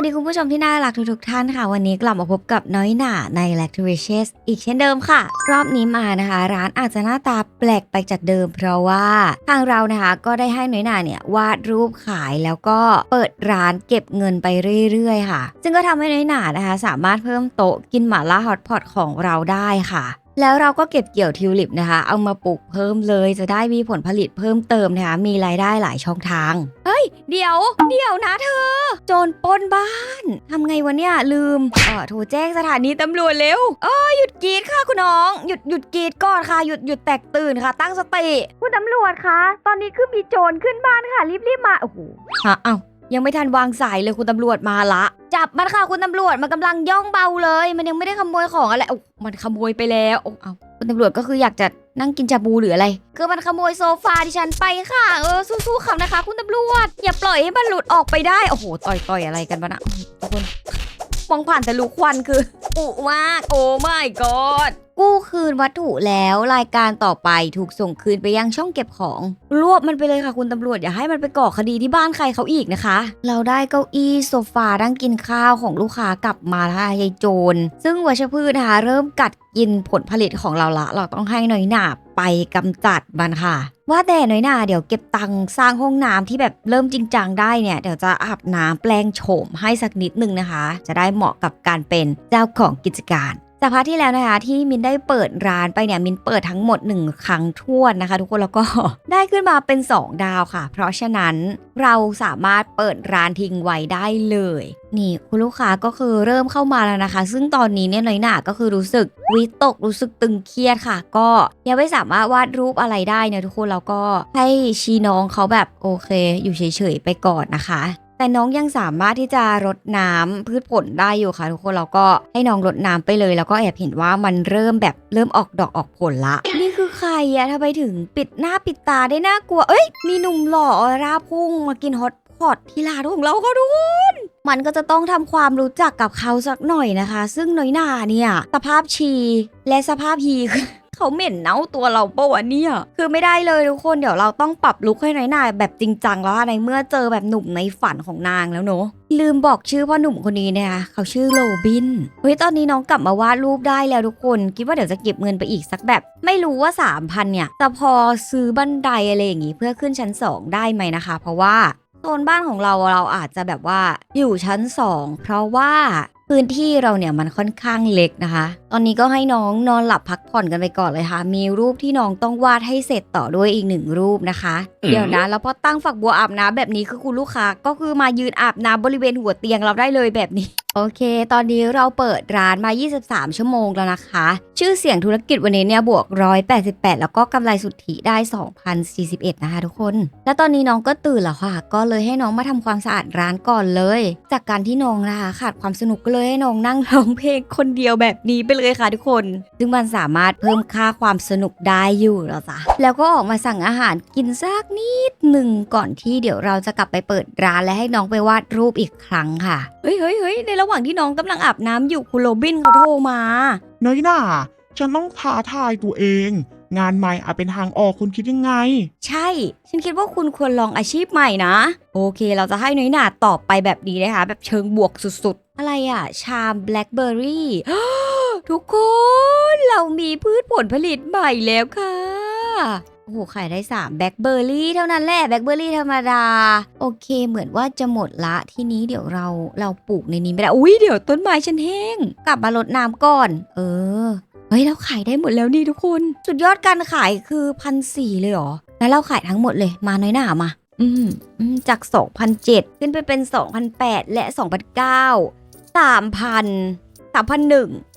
วัสดีคุณผู้ชมที่น่ารักทุกๆท่านค่ะ วันนี้กลับมาพบกับน้อยหน่าใน l a c t o r i c i o u s อีกเช่นเดิมค่ะ รอบนี้มานะคะ ร้านอาจจะหน้าตาแปลกไปจากเดิม เพราะว่าทางเรานะคะก็ได้ให้น้อยหน่าเนี่ยวาดรูปขายแล้วก็เปิดร้านเก็บเงินไปเรื่อยๆค่ะ ซึ่งก็ทำให้น้อยหน่านะคะ สามารถเพิ่มโต๊ะกินหม่าล่าฮอตพอตของเราได้ค่ะ แล้วเราก็เก็บเกี่ยวทิวลิปนะคะ เอามาปลูกเพิ่มเลยจะได้มีผลผลิตเพิ่มเติมนะคะ มีรายได้หลายช่องทาง เฮ้ย เดี๋ยว เดี๋ยวนะเธอ โจรปล้นบ้าน ทำไงวะเนี่ย ลืมเออโทรแจ้งสถานีตำรวจเร็ว เออหยุดกรีดค่ะคุณน้อง หยุดหยุดกรีดก่อนค่ะ หยุดหยุดแตกตื่นค่ะ ตั้งสติ คุณตำรวจคะ ตอนนี้คือมีโจรขึ้นบ้านค่ะ รีบรีบมา โอ้โหฮะเอ้า ยังไม่ทันวางสายเลยคุณตำรวจมาละ จับมันค่ะคุณตำรวจมันกำลังย่องเบาเลย มันยังไม่ได้ขโมยของอะไรโอ้มันขโมยไปแล้วโอ้เอาคุณตำรวจก็คืออยากจะนั่งกินชาบูหรืออะไร คือมันขโมยโซฟาที่ฉันไปค่ะ เออสู้ๆเขานะคะ คุณตำรวจ อย่าปล่อยให้มันหลุดออกไปได้ โอ้โห ต่อยต่อยอะไรกันบ้านะทุกคน มองผ่านแต่ลูกควันคืออุมากโอ้ my god กู้คืนวัตถุแล้วรายการต่อไปถูกส่งคืนไปยังช่องเก็บของ รวบมันไปเลยค่ะคุณตำรวจอย่าให้มันไปก่อคดีที่บ้านใครเขาอีกนะคะ เราได้เก้าอี้โซฟานั่งกินข้าวของลูกค้ากลับมาแล้วค่ะยายโจร ซึ่งวัชพืชนะคะเริ่มกัดกินผลผลิตของเราละ เราต้องให้หน่อยหนา ไปกำจัดมันค่ะ ว่าแต่หน่อยหนาเดี๋ยวเก็บตังค์สร้างห้องน้ำที่แบบเริ่มจริงจังได้เนี่ย เดี๋ยวจะอาบน้ำแปลงโฉมให้สักนิดนึงนะคะ จะได้เหมาะกับการเป็นเจ้าของกิจการ จากพาร์ทที่แล้วนะคะที่มินได้เปิดร้านไปเนี่ยมินเปิดทั้งหมด 1 ครั้งทั่วนนะคะ ทุกคนแล้วก็ได้ขึ้นมาเป็น 2 ดาวค่ะ เพราะฉะนั้นเราสามารถเปิดร้านทิ้งไว้ได้เลย นี่คุณลูกค้าก็คือเริ่มเข้ามาแล้วนะคะ ซึ่งตอนนี้เนี่ยน้อยหนาก็คือรู้สึกวิตกรู้สึกตึงเครียดค่ะ ก็ยังไม่สามารถวาดรูปอะไรได้เนี่ยทุกคนแล้วก็ให้ชีน้องเขาแบบโอเค อยู่เฉยๆไปก่อนนะคะ แต่น้องยังสามารถที่จะรดน้ำพืชผลได้อยู่ค่ะ ทุกคนเราก็ให้น้องรดน้ำไปเลย แล้วก็แอบเห็นว่ามันเริ่มแบบเริ่มออกดอกออกผลละ นี่คือใครอะทำไมถึงปิดหน้าปิดตาได้น่ากลัว เอ้ย มีหนุ่มหล่อออร่าพุ่งมากินฮอตพอตที่ร้านของเราก็ทุกคนมันก็จะต้องทำความรู้จักกับเขาสักหน่อยนะคะ ซึ่งน้อยหนาเนี่ยสภาพชีและสภาพฮีคือ เขาเหม็นเน่าตัวเราปะวะเนี่ย คือไม่ได้เลยทุกคนเดี๋ยวเราต้องปรับลุคให้น้อยหนาแบบจริงจังแล้วอะในเมื่อเจอแบบหนุ่มในฝันของนางแล้วเนอะลืมบอกชื่อพ่อหนุ่มคนนี้นะคะเขาชื่อโรบินเฮ้ยตอนนี้น้องกลับมาวาดรูปได้แล้วทุกคน คิดว่าเดี๋ยวจะเก็บเงินไปอีกสักแบบ ไม่รู้ว่า 3,000 เนี่ยจะพอซื้อบันไดอะไรอย่างงี้เพื่อขึ้นชั้น 2 ได้ไหมนะคะ เพราะว่าโซนบ้านของเราเราอาจจะแบบว่าอยู่ชั้น 2 เพราะว่า พื้นที่เราเนี่ยมันค่อนข้างเล็กนะคะ ตอนนี้ก็ให้น้องนอนหลับพักผ่อนกันไปก่อนเลยค่ะ มีรูปที่น้องต้องวาดให้เสร็จต่อด้วยอีกหนึ่งรูปนะคะอืมเดี๋ยวนะ แล้วพอตั้งฝักบัวอาบน้ำแบบนี้คือคุณลูกค้าก็คือมายืนอาบน้ำบริเวณหัวเตียงเราได้เลยแบบนี้โอเค ตอนนี้เราเปิดร้านมา 23 ชั่วโมงแล้วนะคะ ชื่อเสียงธุรกิจวันนี้เนี่ยบวก 188 แล้วก็กำไรสุทธิได้ 2,041 นะคะทุกคน แล้วตอนนี้น้องก็ตื่นแล้วค่ะ ก็เลยให้น้องมาทำความสะอาดร้านก่อนเลย จากการที่น้องนะคะขาดความสนุกก็เลยให้น้องนั่งร้องเพลงคนเดียวแบบนี้ไปเลยค่ะทุกคน ซึ่งมันสามารถเพิ่มค่าความสนุกได้อยู่แล้วจ้ะ แล้วก็ออกมาสั่งอาหารกินสักนิดหนึ่งก่อนที่เดี๋ยวเราจะกลับไปเปิดร้านและให้น้องไปวาดรูปอีกครั้งค่ะ เฮ้ยเฮ้ยเฮ้ยในระหว่างที่น้องกำลังอาบน้ำอยู่คุณโรบินเขาโทรมา น้อยหน่าฉันต้องท้าทายตัวเอง งานใหม่อาจเป็นทางออกคุณคิดยังไง ใช่ ฉันคิดว่าคุณควรลองอาชีพใหม่นะ โอเค เราจะให้น้อยหนาตอบไปแบบนี้นะคะ แบบเชิงบวกสุดๆ อะไรอะ ชามแบล็คเบอร์รี่ ทุกคน เรามีพืชผลผลิตใหม่แล้วค่ะ โอ้โหขายได้3แบล็คเบอร์รี่เท่านั้นแหละแบล็คเบอร์รี่ธรรมดา โอเค เหมือนว่าจะหมดละทีนี้เดี๋ยวเราเราปลูกในนี้ไม่ได้อุ้ยเดี๋ยวต้นไม้ฉันแห้ง กลับมารดน้ำก่อน เออเฮ้ยเราขายได้หมดแล้วนี่ทุกคน สุดยอดการขายคือพันสี่เลยเหรอแล้วเราขายทั้งหมดเลยมาน้อยหนามาอืมอืมจาก 2,007 ขึ้นไปเป็น 2,008 และ 2,009 3,000 3,001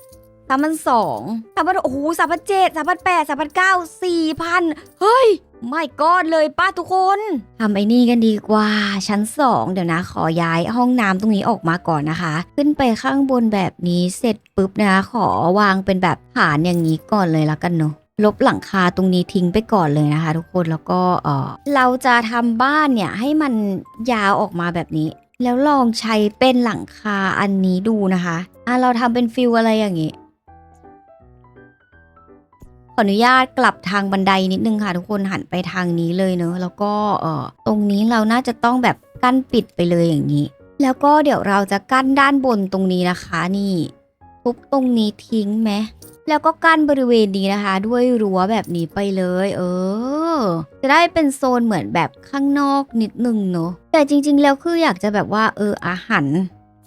3,002 3,000โอ้โห3,007 3,008 3,009 4,000เก้าสี่พันเฮ้ย ไม่กอดเลยป้าทุกคนทำไอ้นี่กันดีกว่า ชั้น2เดี๋ยวนะ ขอย้ายห้องน้ำตรงนี้ออกมาก่อนนะคะ ขึ้นไปข้างบนแบบนี้เสร็จปุ๊บนะคะขอวางเป็นแบบฐานอย่างนี้ก่อนเลยแล้วกันเนาะลบหลังคาตรงนี้ทิ้งไปก่อนเลยนะคะ ทุกคนแล้วก็เออเราจะทำบ้านเนี่ยให้มันยาวออกมาแบบนี้ แล้วลองใช้เป็นหลังคาอันนี้ดูนะคะอะเราทำเป็นฟิลอะไรอย่างนี้ ขออนุญาตกลับทางบันไดนิดนึงค่ะ ทุกคนหันไปทางนี้เลยเนอะแล้วก็เออตรงนี้เราน่าจะต้องแบบกั้นปิดไปเลยอย่างนี้ แล้วก็เดี๋ยวเราจะกั้นด้านบนตรงนี้นะคะนี่ทุบตรงนี้ทิ้งไหมแล้วก็กั้นบริเวณนี้นะคะ ด้วยรั้วแบบนี้ไปเลย เออ จะได้เป็นโซนเหมือนแบบข้างนอกนิดนึงเนอะแต่จริง ๆ แล้วคืออยากจะแบบว่า เอออาหาร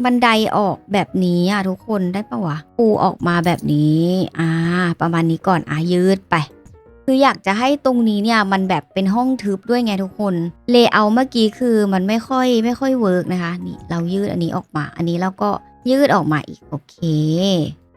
บันไดออกแบบนี้อะทุกคนได้ปะวะปูออกมาแบบนี้อ่าประมาณนี้ก่อนอะยืดไป คืออยากจะให้ตรงนี้เนี่ยมันแบบเป็นห้องทึบด้วยไงทุกคนเลเยอร์เมื่อกี้คือมันไม่ค่อยไม่ค่อยเวิร์กนะคะนี่เรายืดอันนี้ออกมา อันนี้เราก็ยืดออกมาอีกโอเค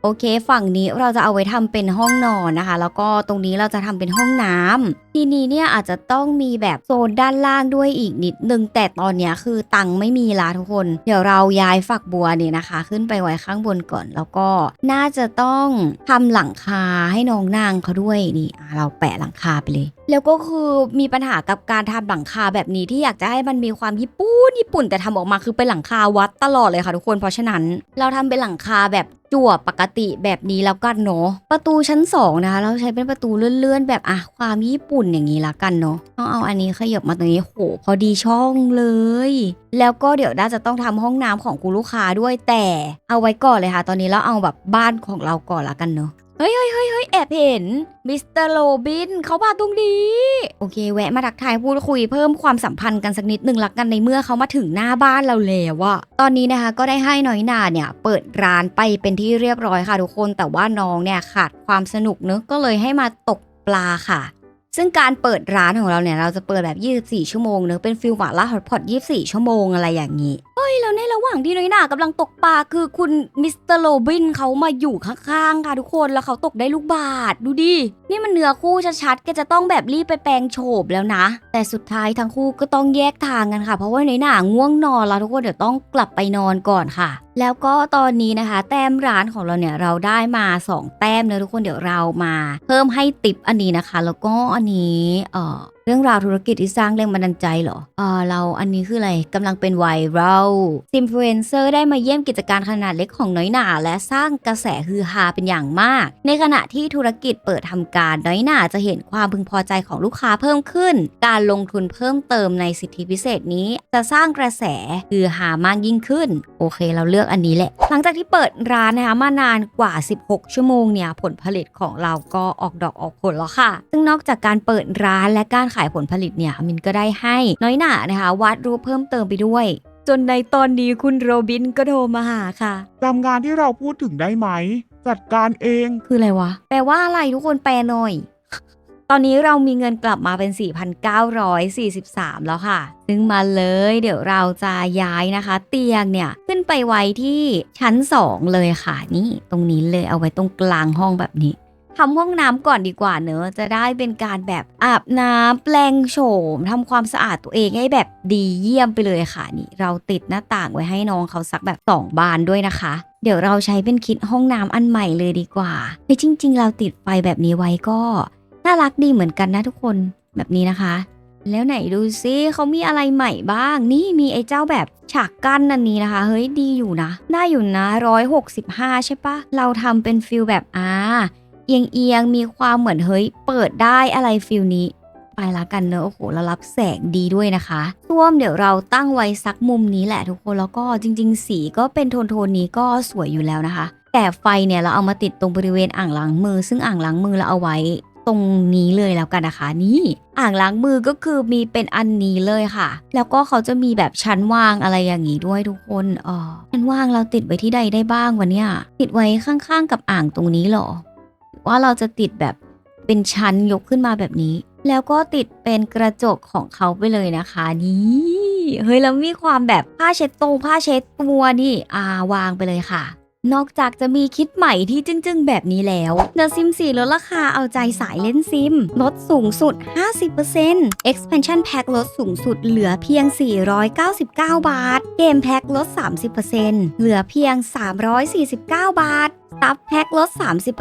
โอเค ฝั่งนี้เราจะเอาไว้ทำเป็นห้องนอนนะคะ แล้วก็ตรงนี้เราจะทำเป็นห้องน้ำทีนี้เนี่ยอาจจะต้องมีแบบโซนด้านล่างด้วยอีกนิดนึง แต่ตอนเนี้ยคือตังค์ไม่มีละทุกคน เดี๋ยวเราย้ายฝักบัวเนี่ยนะคะ ขึ้นไปไว้ข้างบนก่อน แล้วก็น่าจะต้องทำหลังคาให้น้องนางเขาด้วยนี่เราแปะหลังคาไปเลย แล้วก็คือมีปัญหากับการทำหลังคาแบบนี้ที่อยากจะให้มันมีความญี่ปุ่นญี่ปุ่นแต่ทำออกมาคือเป็นหลังคาวัดตลอดเลยค่ะทุกคนเพราะฉะนั้น เราทำเป็นหลังคาแบบจั่วปกติแบบนี้แล้วกันเนาะประตูชั้นสองนะคะเราใช้เป็นประตูเลื่อนๆ แบบอะความญี่ปุ่นอย่างนี้ละกันเนาะต้องเอาอันนี้ขยับมาตรงนี้โหพอดีช่องเลย แล้วก็เดี๋ยวน่าจะต้องทำห้องน้ำของคุณลูกค้าด้วยแต่เอาไว้ก่อนเลยค่ะ ตอนนี้เราเอาแบบบ้านของเราก่อนละกันเนาะ เฮ้ยเฮ้ยเฮ้ยเฮ้ยแอบเห็นมิสเตอร์โรบินเขามาตรงนี้ โอเค แวะมาทักทายพูดคุยเพิ่มความสัมพันธ์กันสักนิดหนึ่งละกันในเมื่อเขามาถึงหน้าบ้านเราแล้วอะตอนนี้นะคะก็ได้ให้น้อยนาเนี่ย เปิดร้านไปเป็นที่เรียบร้อยค่ะทุกคน แต่ว่าน้องเนี่ยขาดความสนุกเนอะก็เลยให้มาตกปลาค่ะ ซึ่งการเปิดร้านของเราเนี่ยเราจะเปิดแบบ 24 ชั่วโมงเนอะเป็นฟิลหมาล่าฮอตพอต24 ชั่วโมงอะไรอย่างนี้ เฮ้ย แล้วในระหว่างที่น้อยหนากำลังตกปลาคือคุณมิสเตอร์โรบินเขามาอยู่ข้างๆค่ะทุกคนแล้วเขาตกได้ลูกบาศดูดิ นี่มันเนื้อคู่ชัดๆแกจะต้องแบบรีบไปแปลงโฉบแล้วนะ แต่สุดท้ายทั้งคู่ก็ต้องแยกทางกันค่ะ เพราะว่าน้อยหนาง่วงนอนแล้วทุกคนเดี๋ยวต้องกลับไปนอนก่อนค่ะ แล้วก็ตอนนี้นะคะ แต้มร้านของเราเนี่ยเราได้มา 2 แต้มเนะทุกคนเดี๋ยวเรามา เพิ่มให้ติปอันนี้นะคะ แล้วก็อันนี้เอ่อ รื่องราวธุรกิจที่สร้างแรงบันดาลใจเหรอเออเราอันนี้คืออะไรกำลังเป็นไวรัลซิมฟลูเอนเซอร์ได้มาเยี่ยมกิจการขนาดเล็กของน้อยหนาและสร้างกระแสฮือฮาเป็นอย่างมาก ในขณะที่ธุรกิจเปิดทำการน้อยหนาจะเห็นความพึงพอใจของลูกค้าเพิ่มขึ้น การลงทุนเพิ่มเติมในสิทธิพิเศษนี้ จะสร้างกระแสฮือฮามากยิ่งขึ้น โอเค เราเลือกอันนี้แหละ หลังจากที่เปิดร้านนะคะมานานกว่า 16 ชั่วโมงเนี่ยผลผลิตของเราก็ออกดอกออกผลแล้วค่ะ ซึ่งนอกจากการเปิดร้านและการขายผลผลิตเนี่ยมินก็ได้ให้น้อยหนานะคะวาดรูปเพิ่มเติมไปด้วย จนในตอนนี้คุณโรบินก็โทรมาหาค่ะ จำงานที่เราพูดถึงได้ไหม จัดการเอง คืออะไรวะ แปลว่าอะไรทุกคนแปลหน่อย ตอนนี้เรามีเงินกลับมาเป็น 4,943 แล้วค่ะ ซึ่งมาเลย เดี๋ยวเราจะย้ายนะคะ เตียงเนี่ยขึ้นไปไว้ที่ชั้น 2 เลยค่ะ นี่ ตรงนี้เลยเอาไว้ตรงกลางห้องแบบนี้ ทำห้องน้ำก่อนดีกว่าเนอะ จะได้เป็นการแบบอาบน้ำแปลงโฉมทำความสะอาดตัวเองให้แบบดีเยี่ยมไปเลยค่ะนี่ เราติดหน้าต่างไว้ให้น้องเขาสักแบบ2บานด้วยนะคะ เดี๋ยวเราใช้เป็นคิดห้องน้ำอันใหม่เลยดีกว่าเฮ้ยจริง ๆ เราติดไฟแบบนี้ไว้ก็น่ารักดีเหมือนกันนะทุกคนแบบนี้นะคะ แล้วไหนดูซิเขามีอะไรใหม่บ้าง นี่มีไอ้เจ้าแบบฉากกั้นอันนี้นะคะ เฮ้ยดีอยู่นะได้อยู่นะร้อยหกสิบห้าใช่ปะเราทำเป็นฟิลแบบอ่า เอียงเอียงๆมีความเหมือนเฮ้ยเปิดได้อะไรฟิลนี้ ไปละกันเนอะโอ้โหแล้วรับแสงดีด้วยนะคะส้วมเดี๋ยวเราตั้งไว้สักมุมนี้แหละทุกคนแล้วก็จริง ๆ สีก็เป็นโทนโทนนี้ก็สวยอยู่แล้วนะคะ แต่ไฟเนี่ยเราเอามาติดตรงบริเวณอ่างล้างมือ ซึ่งอ่างล้างมือเราเอาไว้ตรงนี้เลยแล้วกันนะคะนี่อ่างล้างมือก็คือมีเป็นอันนี้เลยค่ะ แล้วก็เขาจะมีแบบชั้นวางอะไรอย่างนี้ด้วยทุกคนอ๋อชั้นวางเราติดไว้ที่ใดได้บ้างวะเนี่ยติดไว้ข้างๆ กับอ่างตรงนี้เหรอ ว่าเราจะติดแบบเป็นชั้นยกขึ้นมาแบบนี้ แล้วก็ติดเป็นกระจกของเขาไปเลยนะคะนี่เฮ้ยแล้วมีความแบบผ้าเช็ดตรงผ้าเช็ดตัวนี่อาวางไปเลยค่ะ นอกจากจะมีคิดใหม่ที่จึ้งๆ แบบนี้แล้ว The Sims 4ลดราคาเอาใจสายเล่นซิม ลดสูงสุด 50% Expansion Pack ลดสูงสุดเหลือเพียง 499 บาท เกมแพ็คลด 30%เหลือเพียง 349 บาท ซับแพ็คลด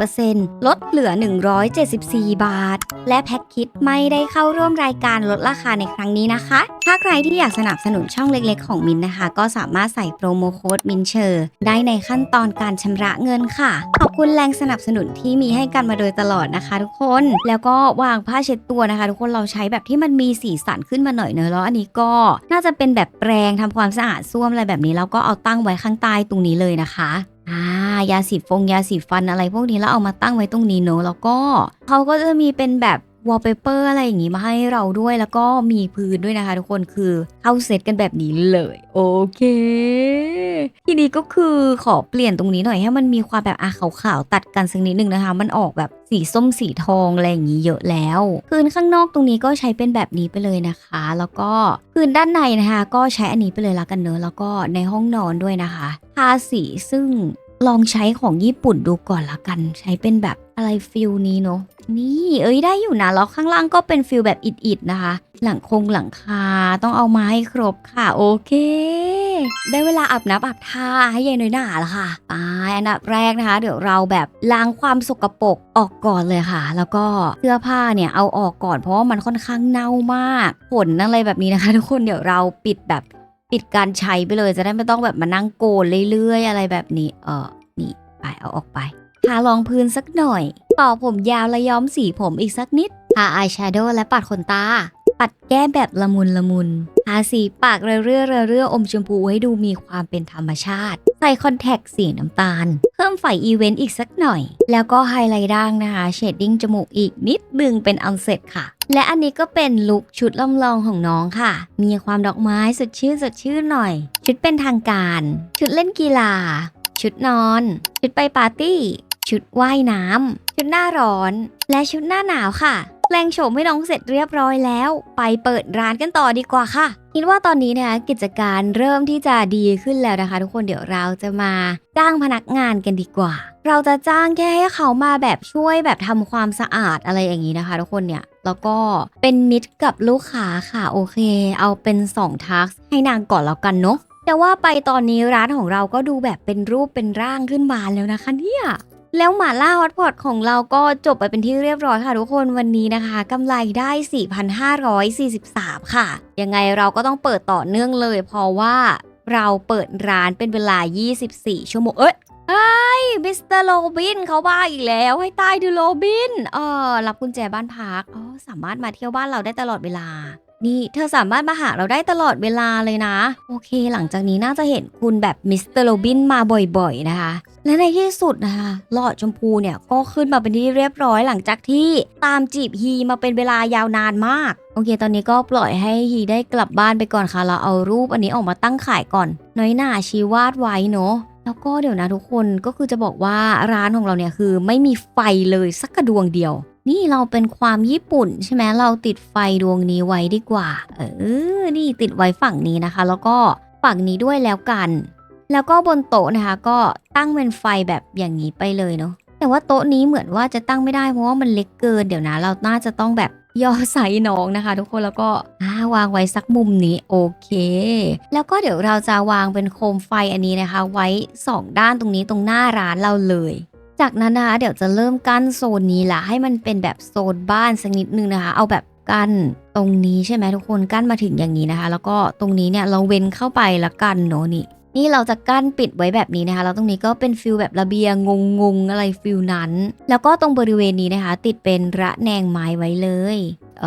30%ลดเหลือ 174 บาท และแพ็คคิดไม่ได้เข้าร่วมรายการลดราคาในครั้งนี้นะคะ ถ้าใครที่อยากสนับสนุนช่องเล็กๆ ของมินนะคะ ก็สามารถใส่โปรโมโค้ดมินเชอร์ได้ในขั้นตอนการชำระเงินค่ะ ขอบคุณแรงสนับสนุนที่มีให้กันมาโดยตลอดนะคะ ทุกคน แล้วก็วางผ้าเช็ดตัวนะคะ ทุกคนเราใช้แบบที่มันมีสีสันขึ้นมาหน่อยเนอะแล้วอันนี้ก็น่าจะเป็นแบบแปรงทำความสะอาดส้วมอะไรแบบนี้แล้วก็เอาตั้งไว้ข้างใต้ตรงนี้เลยนะคะ อ่ายาสีฟงยาสีฟันอะไรพวกนี้แล้วเอามาตั้งไว้ตรงนี้เนอะแล้วก็เขาก็จะมีเป็นแบบ วอลเปเปอร์อะไรอย่างงี้มาให้เราด้วยแล้วก็มีพื้นด้วยนะคะ ทุกคนคือเข้าเซตกันแบบนี้เลย โอเค ทีนี้ก็คือขอเปลี่ยนตรงนี้หน่อยให้มันมีความแบบอาขาวๆตัดกันสักนิดนึงนะคะ มันออกแบบสีส้มสีทองอะไรอย่างนี้เยอะแล้วพื้นข้างนอกตรงนี้ก็ใช้เป็นแบบนี้ไปเลยนะคะ แล้วก็พื้นด้านในนะคะ ก็ใช้อันนี้ไปเลยละกันเนอะแล้วก็ในห้องนอนด้วยนะคะทาสีซึ่งลองใช้ของญี่ปุ่นดูก่อนละกัน ใช้เป็นแบบ อะไรฟิลนี้เนาะนี่เอ้ยได้อยู่นะแล้วข้างล่างก็เป็นฟิลแบบอิดๆนะคะ หลังคงหลังคาต้องเอามาให้ครบค่ะโอเค ได้เวลาอาบน้ำอาบท่าให้ยายน้อยหนาแล้วค่ะไปอันดับแรกนะคะ เดี๋ยวเราแบบล้างความสกปรกออกก่อนเลยค่ะ แล้วก็เสื้อผ้าเนี่ยเอาออกก่อนเพราะว่ามันค่อนข้างเน่ามากขนอะไรแบบนี้นะคะ ทุกคนเดี๋ยวเราปิดแบบปิดการใช้ไปเลยจะได้ไม่ต้องแบบมานั่งโกนเรื่อยๆ อะไรแบบนี้ เออนี่ไปเอาออกไป ทารองพื้นสักหน่อย ต่อผมยาวและย้อมสีผมอีกสักนิด ทาอายแชโดว์และปัดขนตา ปัดแก้มแบบละมุนละมุน ทาสีปากเรื่อยๆเรื่อยๆอมชมพูให้ดูมีความเป็นธรรมชาติ ใส่คอนแทคสีน้ำตาล เพิ่มไฟอีเวนต์อีกสักหน่อย แล้วก็ไฮไลท์ด่างนะคะ เชดดิ้งจมูกอีกนิดนึงเป็นอันเสร็จค่ะและอันนี้ก็เป็นลุคชุดลำลองของน้องค่ะ มีความดอกไม้สดชื่นสดชื่นหน่อย ชุดเป็นทางการ ชุดเล่นกีฬา ชุดนอน ชุดไปปาร์ตี้ ชุดว่ายน้ำชุดหน้าร้อน และชุดหน้าหนาวค่ะแปลงโฉมให้น้องเสร็จเรียบร้อยแล้ว ไปเปิดร้านกันต่อดีกว่าค่ะคิดว่าตอนนี้นะคะกิจการเริ่มที่จะดีขึ้นแล้วนะคะ ทุกคนเดี๋ยวเราจะมาจ้างพนักงานกันดีกว่า เราจะจ้างแค่ให้เขามาแบบช่วยแบบทำความสะอาดอะไรอย่างนี้นะคะ ทุกคนเนี่ยแล้วก็เป็นมิตรกับลูกค้าค่ะโอเค เอาเป็น2ทักให้นางก่อนแล้วกันเนาะแต่ว่าไปตอนนี้ร้านของเราก็ดูแบบเป็นรูปเป็นร่างขึ้นมาแล้วนะคะเนี่ย แล้วหมาล่าฮอตพอตของเราก็จบไปเป็นที่เรียบร้อยค่ะทุกคนวันนี้นะคะกำไรได้ 4,543 ค่ะ ยังไงเราก็ต้องเปิดต่อเนื่องเลย เพราะว่าเราเปิดร้านเป็นเวลา 24 ชั่วโมง เอ้ยไอ้มิสเตอร์โรบินเขาบ้าอีกแล้ว ให้ตายดูโรบิน เออรับกุญแจบ้านพัก อ๋อ สามารถมาเที่ยวบ้านเราได้ตลอดเวลา นี่เธอสามารถมาหาเราได้ตลอดเวลาเลยนะ โอเค หลังจากนี้น่าจะเห็นคุณแบบมิสเตอร์โรบินมาบ่อยๆนะคะ และในที่สุดนะคะหลอดชมพูเนี่ยก็ขึ้นมาเป็นที่เรียบร้อยหลังจากที่ตามจีบฮีมาเป็นเวลายาวนานมาก โอเค ตอนนี้ก็ปล่อยให้ฮีได้กลับบ้านไปก่อนค่ะ เราเอารูปอันนี้ออกมาตั้งขายก่อน น้อยหน่าชีวาดไว้เนาะแล้วก็เดี๋ยวนะทุกคนก็คือจะบอกว่าร้านของเราเนี่ยคือไม่มีไฟเลยสักกระดวงเดียว นี่เราเป็นความญี่ปุ่นใช่ไหมเราติดไฟดวงนี้ไว้ดีกว่า เออ นี่ติดไว้ฝั่งนี้นะคะ แล้วก็ฝั่งนี้ด้วยแล้วกัน แล้วก็บนโต๊ะนะคะ ก็ตั้งเป็นไฟแบบอย่างนี้ไปเลยเนาะแต่ว่าโต๊ะนี้เหมือนว่าจะตั้งไม่ได้เพราะว่ามันเล็กเกินเดี๋ยวนะ เราน่าจะต้องแบบย่อไซส์น้องนะคะ ทุกคนแล้วก็วางไว้สักมุมนี้โอเค แล้วก็เดี๋ยวเราจะวางเป็นโคมไฟอันนี้นะคะ ไว้ 2 ด้านตรงนี้ตรงหน้าร้านเราเลย จากนั้นนะคะเดี๋ยวจะเริ่มกั้นโซนนี้ละให้มันเป็นแบบโซนบ้านสักนิดนึงนะคะ เอาแบบกั้นตรงนี้ใช่ไหมทุกคนกั้นมาถึงอย่างนี้นะคะ แล้วก็ตรงนี้เนี่ยเราเว้นเข้าไปละกันเนาะนี่ นี่เราจะกั้นปิดไว้แบบนี้นะคะ แล้วตรงนี้ก็เป็นฟิลแบบระเบียงงงๆอะไรฟิลนั้น แล้วก็ตรงบริเวณนี้นะคะ ติดเป็นระแนงไม้ไว้เลย เอ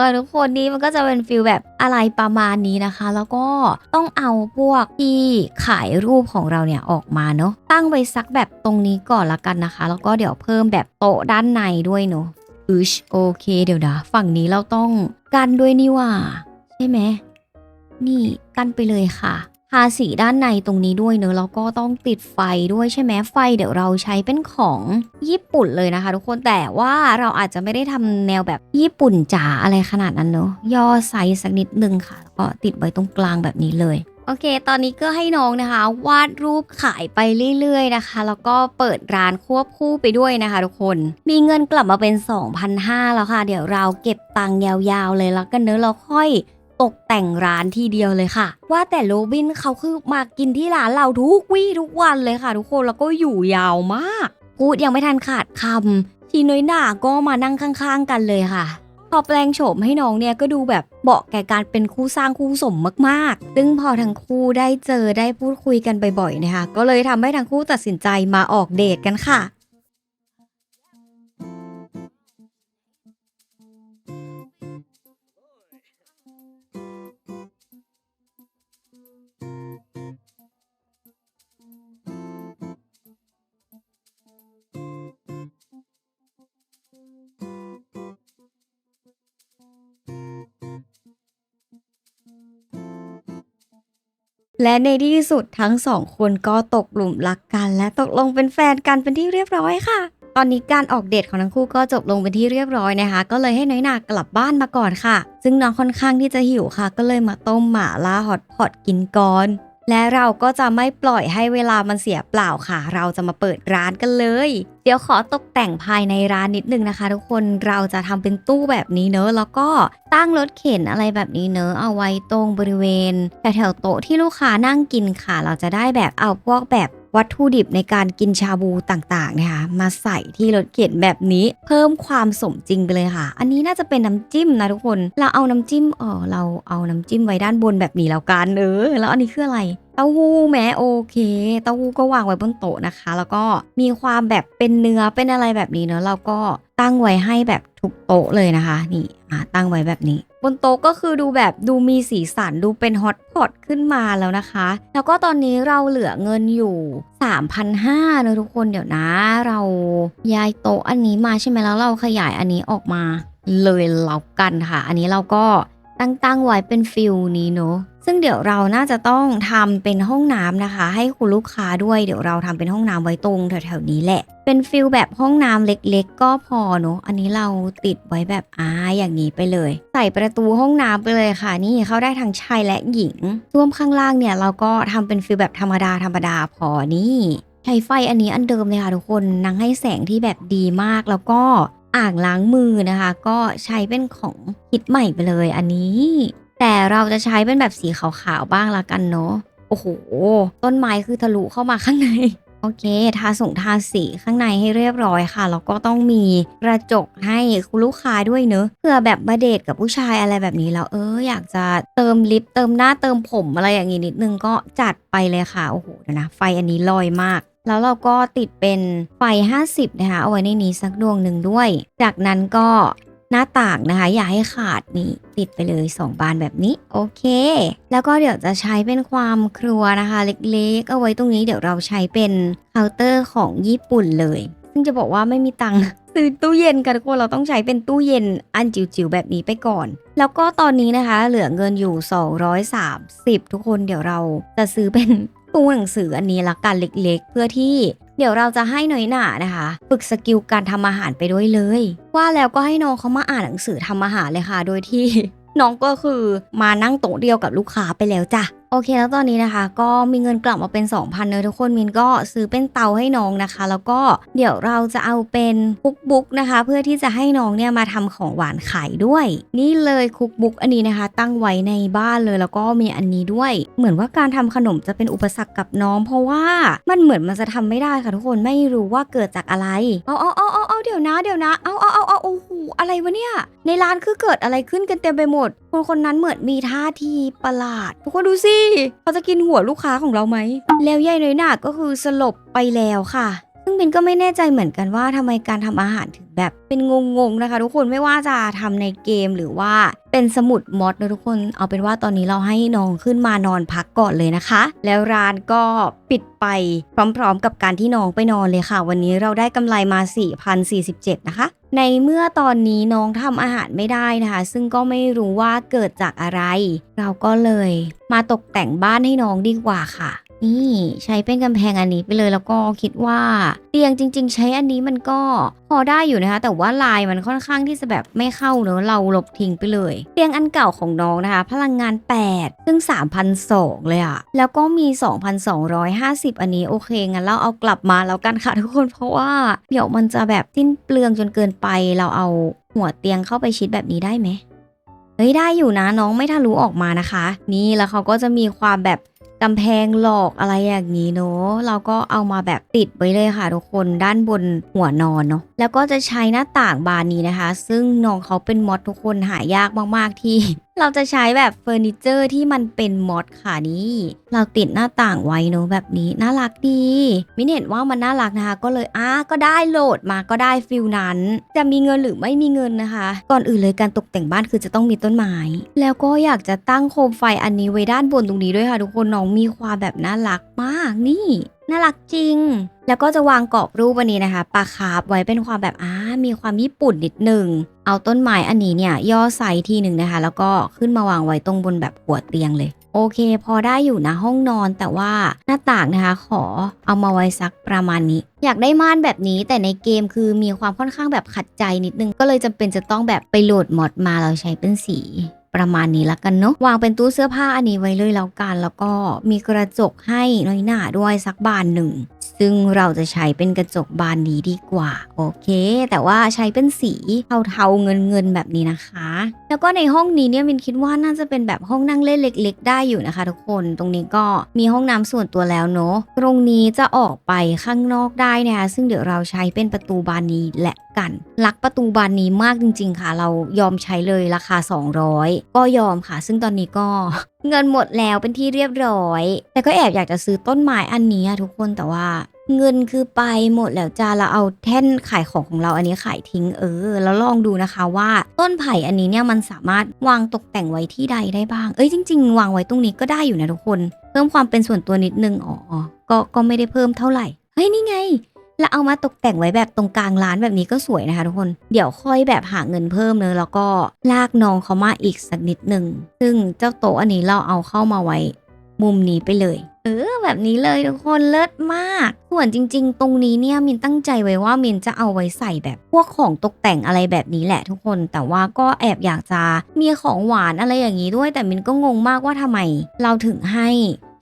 อ ทุกคนนี่มันก็จะเป็นฟิลแบบอะไรประมาณนี้นะคะ แล้วก็ต้องเอาพวกที่ขายรูปของเราเนี่ยออกมาเนาะตั้งไว้สักแบบตรงนี้ก่อนละกันนะคะ แล้วก็เดี๋ยวเพิ่มแบบโต๊ะด้านในด้วยเนาะอืชโอเคเดี๋ยวนะฝั่งนี้เราต้องกันด้วยนี่ว่า ใช่ไหมนี่กันไปเลยค่ะ ทาสีด้านในตรงนี้ด้วยเนอะแล้วก็ต้องติดไฟด้วยใช่ไหมไฟเดี๋ยวเราใช้เป็นของญี่ปุ่นเลยนะคะ ทุกคนแต่ว่าเราอาจจะไม่ได้ทำแนวแบบญี่ปุ่นจ๋าอะไรขนาดนั้นเนอะย่อไซส์สักนิดนึงค่ะแล้วก็ติดไว้ตรงกลางแบบนี้เลยโอเค ตอนนี้ก็ให้น้องนะคะ วาดรูปขายไปเรื่อยๆนะคะ แล้วก็เปิดร้านควบคู่ไปด้วยนะคะ ทุกคน มีเงินกลับมาเป็น 2,500แล้วค่ะ เดี๋ยวเราเก็บตังค์ยาวๆเลยแล้วกันเนอะเราค่อย ตกแต่งร้านทีเดียวเลยค่ะ ว่าแต่โรบินเขาคือมากินที่ร้านเราทุกวี่ทุกวันเลยค่ะ ทุกคนแล้วก็อยู่ยาวมาก พูดยังไม่ทันขาดคำทีน้อยหน้าก็มานั่งข้างๆ กันเลยค่ะพอแปลงโฉมให้น้องเนี่ยก็ดูแบบเหมาะแก่การเป็นคู่สร้างคู่สมมากๆ ซึ่งพอทั้งคู่ได้เจอได้พูดคุยกันบ่อยๆนะคะ ก็เลยทำให้ทั้งคู่ตัดสินใจมาออกเดทกันค่ะ และในที่สุดทั้งสองคนก็ตกหลุมรักกัน และตกลงเป็นแฟนกันเป็นที่เรียบร้อยค่ะ ตอนนี้การออกเดทของทั้งคู่ก็จบลงเป็นที่เรียบร้อยนะคะ ก็เลยให้น้อยหนากลับบ้านมาก่อนค่ะ ซึ่งน้องค่อนข้างที่จะหิวค่ะ ก็เลยมาต้มหมาล่าฮอตพอตกินก่อน และเราก็จะไม่ปล่อยให้เวลามันเสียเปล่าค่ะ เราจะมาเปิดร้านกันเลย เดี๋ยวขอตกแต่งภายในร้านนิดนึงนะคะ ทุกคนเราจะทำเป็นตู้แบบนี้เนอะแล้วก็ตั้งรถเข็นอะไรแบบนี้เนอะเอาไว้ตรงบริเวณแถวๆโต๊ะที่ลูกค้านั่งกินค่ะ เราจะได้แบบเอาพวกแบบ วัตถุดิบในการกินชาบูต่างๆนะคะมาใส่ที่รถเข็นแบบนี้เพิ่มความสมจริงไปเลยค่ะ อันนี้น่าจะเป็นน้ำจิ้มนะทุกคน เราเอาน้ำจิ้มเออเราเอาน้ำจิ้มไว้ด้านบนแบบนี้แล้วกันเออแล้วอันนี้คืออะไรเต้าหู้แม้โอเค เต้าหู้ก็วางไว้บนโต๊ะนะคะ แล้วก็มีความแบบเป็นเนื้อเป็นอะไรแบบนี้เนอะเราก็ตั้งไว้ให้แบบทุกโต๊ะเลยนะคะ นี่อ่าตั้งไว้แบบนี้ บนโต๊ะก็คือดูแบบดูมีสีสันดูเป็นฮอตพอตขึ้นมาแล้วนะคะ แล้วก็ตอนนี้เราเหลือเงินอยู่ 3,500นะทุกคนเดี๋ยวนะ เราย้ายโต๊ะอันนี้มาใช่ไหมแล้วเราขยายอันนี้ออกมาเลยเรากันค่ะ อันนี้เราก็ตั้งตั้งไว้เป็นฟิลนี้เนอะ ซึ่งเดี๋ยวเราน่าจะต้องทำเป็นห้องน้ำนะคะ ให้คุณลูกค้าด้วยเดี๋ยวเราทำเป็นห้องน้ำไว้ตรงแถวๆนี้แหละ เป็นฟิลแบบห้องน้ำเล็กๆ ก็พอเนอะอันนี้เราติดไว้แบบอ่าอย่างนี้ไปเลย ใส่ประตูห้องน้ำไปเลยค่ะ นี่เข้าได้ทั้งชายและหญิงร่วมข้างล่างเนี่ย เราก็ทำเป็นฟิลแบบธรรมดาธรรมดาพอนี่ใช้ไฟอันนี้อันเดิมเลยค่ะทุกคนนางให้แสงที่แบบดีมากแล้วก็อ่างล้างมือนะคะ ก็ใช้เป็นของคิดใหม่ไปเลยอันนี้ แต่เราจะใช้เป็นแบบสีขาวๆบ้างละกันเนาะโอ้โห ต้นไม้คือทะลุเข้ามาข้างใน โอเค ทาส่งทาสีข้างในให้เรียบร้อยค่ะ แล้วก็ต้องมีกระจกให้คุณลูกค้าด้วยเนอะเพื่อแบบมาเดทกับผู้ชายอะไรแบบนี้แล้วเอออยากจะเติมลิปเติมหน้าเติมผมอะไรอย่างงี้นิดนึงก็จัดไปเลยค่ะ โอ้โหเดี๋ยวนะ ไฟอันนี้ลอยมากแล้วเราก็ติดเป็นไฟ 50 นะคะ เอาไว้ในนี้สักดวงหนึ่งด้วย จากนั้นก็ หน้าต่างนะคะ อย่าให้ขาดนี่ติดไปเลย 2 บานแบบนี้โอเค แล้วก็เดี๋ยวจะใช้เป็นความครัวนะคะ เล็กๆ เอาไว้ตรงนี้เดี๋ยวเราใช้เป็นเคาน์เตอร์ของญี่ปุ่นเลย ซึ่งจะบอกว่าไม่มีตังค์ซื้อตู้เย็นกันทุกคนเราต้องใช้เป็นตู้เย็นอันจิ๋วๆแบบนี้ไปก่อน แล้วก็ตอนนี้นะคะ เหลือเงินอยู่ 230 ทุกคนเดี๋ยวเราจะซื้อเป็นตู้หนังสืออันนี้ละกันเล็กๆ เพื่อที่ เดี๋ยวเราจะให้หน้อยหนานะคะฝึกสกิลการทำอาหารไปด้วยเลย ว่าแล้วก็ให้น้องเขามาอ่านหนังสือทำอาหารเลยค่ะ โดยที่น้องก็คือมานั่งโต๊ะเดียวกับลูกค้าไปแล้วจ้ะ โอเคแล้วตอนนี้นะคะ ก็มีเงินกลับมาเป็น 2,000เนอะทุกคนมินก็ซื้อเป็นเตาให้น้องนะคะ แล้วก็เดี๋ยวเราจะเอาเป็นคุกบุ๊กนะคะ เพื่อที่จะให้น้องเนี่ยมาทำของหวานขายด้วย นี่เลยคุกบุ๊กอันนี้นะคะ ตั้งไว้ในบ้านเลยแล้วก็มีอันนี้ด้วย เหมือนว่าการทำขนมจะเป็นอุปสรรคกับน้อง เพราะว่ามันเหมือนมันจะทำไม่ได้ค่ะทุกคนไม่รู้ว่าเกิดจากอะไรเอาเอาเอาเอาเอาเดี๋ยวนะเดี๋ยวนะเอาเอาเอาเอาโอ้โหอะไรวะเนี่ย ในร้านคือเกิดอะไรขึ้นกันเต็มไปหมด คนคนนั้นเหมือนมีท่าทีประหลาดทุกคนดูสิเขาจะกินหัวลูกค้าของเราไหม แล้วยายน้อยหนาก็คือสลบไปแล้วค่ะ ซึ่งเบนก็ไม่แน่ใจเหมือนกันว่าทำไมการทำอาหารถึงแบบเป็นงงๆนะคะ ทุกคนไม่ว่าจะทำในเกมหรือว่าเป็นสมุดมอดนะทุกคน เอาเป็นว่าตอนนี้เราให้น้องขึ้นมานอนพักก่อนเลยนะคะ แล้วร้านก็ปิดไปพร้อมๆ กับการที่น้องไปนอนเลยค่ะ วันนี้เราได้กำไรมา 4,047 นะคะ ในเมื่อตอนนี้น้องทำอาหารไม่ได้นะคะ ซึ่งก็ไม่รู้ว่าเกิดจากอะไร เราก็เลย มาตกแต่งบ้านให้น้องดีกว่าค่ะ นี่ใช้เป็นกำแพงอันนี้ไปเลยแล้วก็คิดว่า เตียงจริง ๆ ใช้อันนี้มันก็พอได้อยู่นะคะ แต่ว่าลายมันค่อนข้างที่จะแบบไม่เข้าเนอะเราลบทิ้งไปเลย เตียงอันเก่าของน้องนะคะ พลังงาน 8 ซึ่ง 3,200 เลยอะแล้วก็มี 2,250 อันนี้โอเคงั้นเราเอากลับมาแล้วกันค่ะทุกคนเพราะว่าเดี๋ยวมันจะแบบสิ้นเปลืองจนเกินไปเราเอาหัวเตียงเข้าไปชิดแบบนี้ได้ไหมเฮ้ยได้อยู่นะน้องไม่ทะลุออกมานะคะ นี่แล้วเขาก็จะมีความแบบ กำแพงหลอกอะไรอย่างนี้เนาะเราก็เอามาแบบติดไว้เลยค่ะทุกคนด้านบนหัวนอนเนาะแล้วก็จะใช้หน้าต่างบานนี้นะคะ ซึ่งน้องเขาเป็นมอดทุกคนหายากมากๆที่เราจะใช้แบบเฟอร์นิเจอร์ที่มันเป็นมอดค่ะนี่ เราติดหน้าต่างไว้เนอะแบบนี้น่ารักดีมินเห็นว่ามันน่ารักนะคะ ก็เลยอะก็ได้โหลดมาก็ได้ฟิลนั้น จะมีเงินหรือไม่มีเงินนะคะ ก่อนอื่นเลยการตกแต่งบ้านคือจะต้องมีต้นไม้ แล้วก็อยากจะตั้งโคมไฟอันนี้ไว้ด้านบนตรงนี้ด้วยค่ะทุกคนน้องมีความแบบน่ารักมากนี่ น่ารักจริง แล้วก็จะวางกรอบรูปอันนี้นะคะปลาคาร์ฟไว้เป็นความแบบอ่ามีความญี่ปุ่นนิดหนึ่ง เอาต้นไม้อันนี้เนี่ยย่อไซส์ทีหนึ่งนะคะ แล้วก็ขึ้นมาวางไว้ตรงบนแบบหัวเตียงเลยโอเค พอได้อยู่นะห้องนอนแต่ว่าหน้าต่างนะคะ ขอเอามาไว้สักประมาณนี้ อยากได้ม่านแบบนี้แต่ในเกมคือมีความค่อนข้างแบบขัดใจนิดนึง ก็เลยจำเป็นจะต้องแบบไปโหลดมอดมาเราใช้เป็นสี ประมาณนี้ละกันเนาะวางเป็นตู้เสื้อผ้าอันนี้ไว้เลยแล้วกัน แล้วก็มีกระจกให้น้อยหนาด้วยสักบานหนึ่ง ซึ่งเราจะใช้เป็นกระจกบานนี้ดีกว่า โอเค แต่ว่าใช้เป็นสีเทาๆเงินๆแบบนี้นะคะ แล้วก็ในห้องนี้เนี่ยมินคิดว่าน่าจะเป็นแบบห้องนั่งเล่นเล็ก ๆ ได้อยู่นะคะ ทุกคนตรงนี้ก็มีห้องน้ำส่วนตัวแล้วเนาะตรงนี้จะออกไปข้างนอกได้นะคะซึ่งเดี๋ยวเราใช้เป็นประตูบานนี้และกันรักประตูบานนี้มากจริง ๆ ค่ะ เรายอมใช้เลยราคา 200 ก็ยอมค่ะ ซึ่งตอนนี้ก็ เงินหมดแล้วเป็นที่เรียบร้อย แต่ก็แอบอยากจะซื้อต้นไม้อันนี้อะทุกคนแต่ว่า เงินคือไปหมดแล้วจ้าเราเอาแท่นขายของของเราอันนี้ขายทิ้งเออ แล้วลองดูนะคะว่าต้นไผ่อันนี้เนี่ยมันสามารถวางตกแต่งไว้ที่ใดได้บ้าง เอ้ยจริง ๆ วางไว้ตรงนี้ก็ได้อยู่นะทุกคน เพิ่มความเป็นส่วนตัวนิดนึงอ๋อก็ก็ไม่ได้เพิ่มเท่าไหร่เฮ้ยนี่ไง แล้วเอามาตกแต่งไว้แบบตรงกลางร้านแบบนี้ก็สวยนะคะทุกคน เดี๋ยวค่อยแบบหาเงินเพิ่มเนอะแล้วก็ลากน้องเขามาอีกสักนิดหนึ่ง ซึ่งเจ้าโต๊ะอันนี้เราเอาเข้ามาไว้มุมนี้ไปเลย เออ แบบนี้เลยทุกคนเลิศมาก ส่วนจริง ๆ ตรงนี้เนี่ยมินตั้งใจไว้ว่ามินจะเอาไว้ใส่แบบพวกของตกแต่งอะไรแบบนี้แหละทุกคน แต่ว่าก็แอบอยากจะมีของหวานอะไรอย่างนี้ด้วย แต่มินก็งงมากว่าทำไม เราถึงให้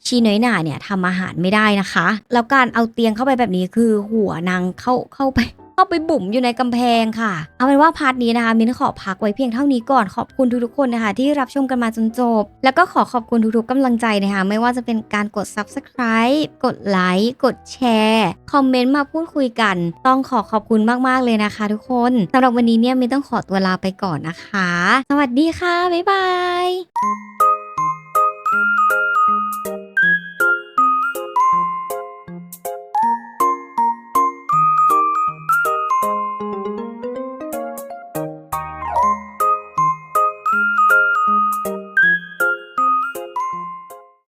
ชีน้อยหน่าเนี่ยทำอาหารไม่ได้นะคะ แล้วการเอาเตียงเข้าไปแบบนี้คือหัวนางเข้าเข้าไปเข้าไปบุ๋มอยู่ในกำแพงค่ะ เอาเป็นว่าพาร์ทนี้นะคะมินขอพักไว้เพียงเท่านี้ก่อนขอบคุณทุกๆคนนะคะ ที่รับชมกันมาจนจบ แล้วก็ขอขอบคุณทุกๆกำลังใจนะคะ ไม่ว่าจะเป็นการกด subscribe กดไลค์กดแชร์คอมเมนต์มาพูดคุยกัน ต้องขอขอบคุณมากๆเลยนะคะ ทุกคนสำหรับวันนี้เนี่ยมินต้องขอตัวลาไปก่อนนะคะ สวัสดีค่ะบ๊ายบาย